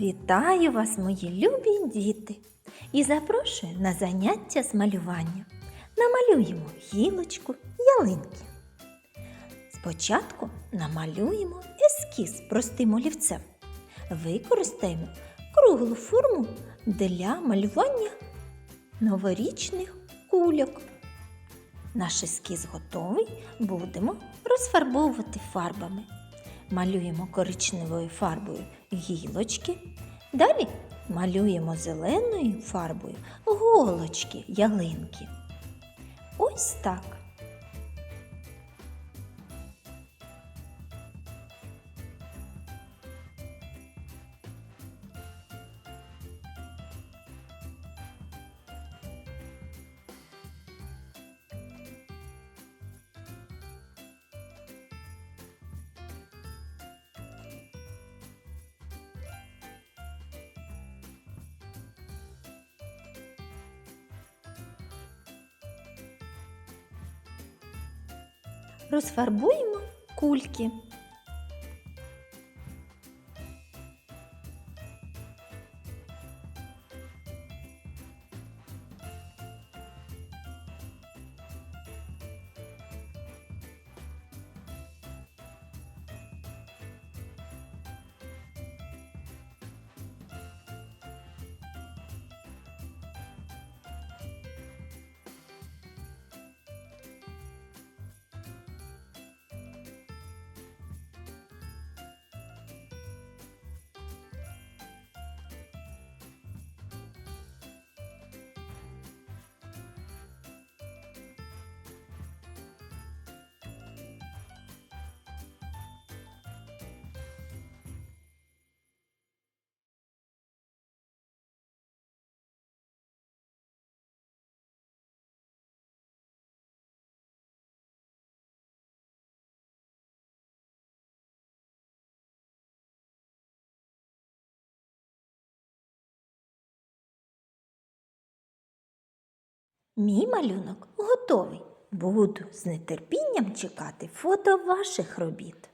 Вітаю вас, мої любі діти, і запрошую на заняття з малювання. Намалюємо гілочку ялинки. Спочатку намалюємо ескіз простим олівцем. Використаємо круглу форму для малювання новорічних кульок. Наш ескіз готовий, будемо розфарбовувати фарбами. Малюємо коричневою фарбою гілочки. Далі малюємо зеленою фарбою голочки ялинки. Ось так. Розфарбуємо кульки. Мій малюнок готовий. Буду з нетерпінням чекати фото ваших робіт.